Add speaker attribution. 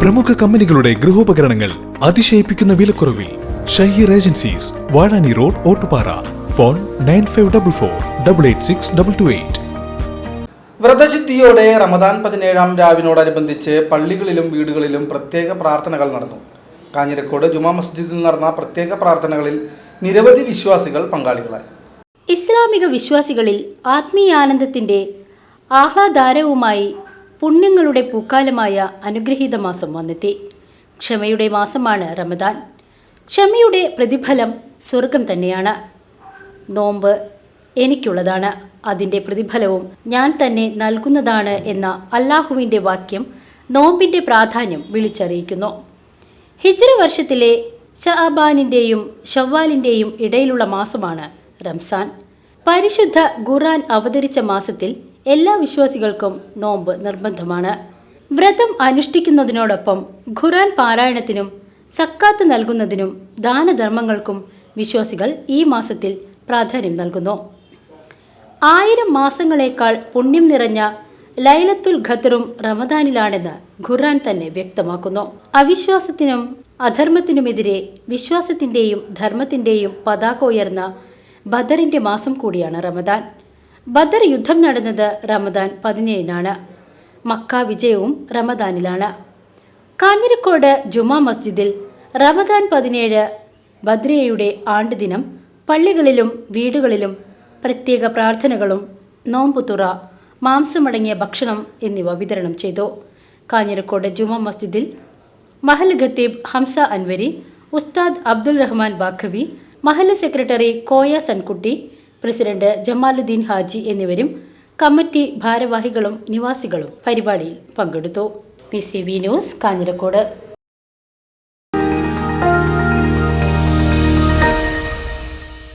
Speaker 1: പ്രമുഖ കമ്പനികളുടെ ഗൃഹോപകരണങ്ങൾ അതിശയിപ്പിക്കുന്ന വിലക്കുറവിൽ Shaheer agencies Vazhani road Ottupara. Phone nine five double four double eight six double two eight.
Speaker 2: വ്രതശുദ്ധിയോടെ Ramadan പതിനേഴാം രാവിനോടനുബന്ധിച്ച് പള്ളികളിലും വീടുകളിലും പ്രത്യേക പ്രാർത്ഥനകൾ നടന്നു. കാഞ്ഞിരക്കോട് ജുമാ മസ്ജിദിൽ നടന്ന പ്രത്യേക പ്രാർത്ഥനകളിൽ നിരവധി വിശ്വാസികൾ പങ്കാളികളായി.
Speaker 3: ഇസ്ലാമിക വിശ്വാസികളിൽ ആത്മീയാനന്ദത്തിന്റെ ആഹ്ലാദാരവുമായി പുണ്യങ്ങളുടെ പൂക്കാലമായ അനുഗ്രഹീത മാസം വന്നെത്തി. ക്ഷമയുടെ മാസമാണ് റമദാൻ. ക്ഷമയുടെ പ്രതിഫലം സ്വർഗം തന്നെയാണ്. നോമ്പ് എനിക്കുള്ളതാണ്. അതിന്റെ പ്രതിഫലവും ഞാൻ തന്നെ നൽകുന്നതാണ് എന്ന അള്ളാഹുവിന്റെ വാക്യം നോമ്പിന്റെ പ്രാധാന്യം വിളിച്ചറിയിക്കുന്നു. ഹിജ്ര വർഷത്തിലെ ഷഅബാനിന്റെയും ഷവ്വാലിന്റെയും ഇടയിലുള്ള മാസമാണ് റംസാൻ. പരിശുദ്ധ ഖുറാൻ അവതരിച്ച മാസത്തിൽ എല്ലാ വിശ്വാസികൾക്കും നോമ്പ് നിർബന്ധമാണ്. വ്രതം അനുഷ്ഠിക്കുന്നതിനോടൊപ്പം ഖുറാൻ പാരായണത്തിനും സക്കാത്ത് നൽകുന്നതിനും ദാനധർമ്മങ്ങൾക്കും വിശ്വാസികൾ ഈ മാസത്തിൽ പ്രാധാന്യം നൽകുന്നു. ആയിരം മാസങ്ങളേക്കാൾ പുണ്യം നിറഞ്ഞ ലൈലത്തുൽ ഖത്തറും റമദാനിലാണെന്ന് ഖുർആൻ തന്നെ വ്യക്തമാക്കുന്നു. അവിശ്വാസത്തിനും അധർമ്മത്തിനുമെതിരെ വിശ്വാസത്തിന്റെയും ധർമ്മത്തിന്റെയും പതാക ഉയർന്ന ബദറിന്റെ മാസം കൂടിയാണ് റമദാൻ. ബദർ യുദ്ധം നടന്നത് റമദാൻ പതിനേഴിനാണ്. മക്ക വിജയവും റമദാനിലാണ്. കാഞ്ഞിരക്കോട് ജുമാ മസ്ജിദിൽ റമദാൻ പതിനേഴ് ബദ്രിയയുടെ ആണ്ടുദിനം പള്ളികളിലും വീടുകളിലും പ്രത്യേക പ്രാർത്ഥനകളും നോമ്പുതുറ മാംസമടങ്ങിയ ഭക്ഷണം എന്നിവ വിതരണം ചെയ്തു. കാഞ്ഞിരക്കോട് ജുമാ മസ്ജിദിൽ മഹൽ ഖത്തീബ് ഹംസ അൻവരി ഉസ്താദ് അബ്ദുൽ റഹ്മാൻ ബാഖവി മഹൽ സെക്രട്ടറി കോയ സൻകുട്ടി പ്രസിഡന്റ് ജമാലുദ്ദീൻ ഹാജി എന്നിവരും കമ്മിറ്റി ഭാരവാഹികളും നിവാസികളും പരിപാടിയിൽ പങ്കെടുത്തു. P C B news Kanjirakode.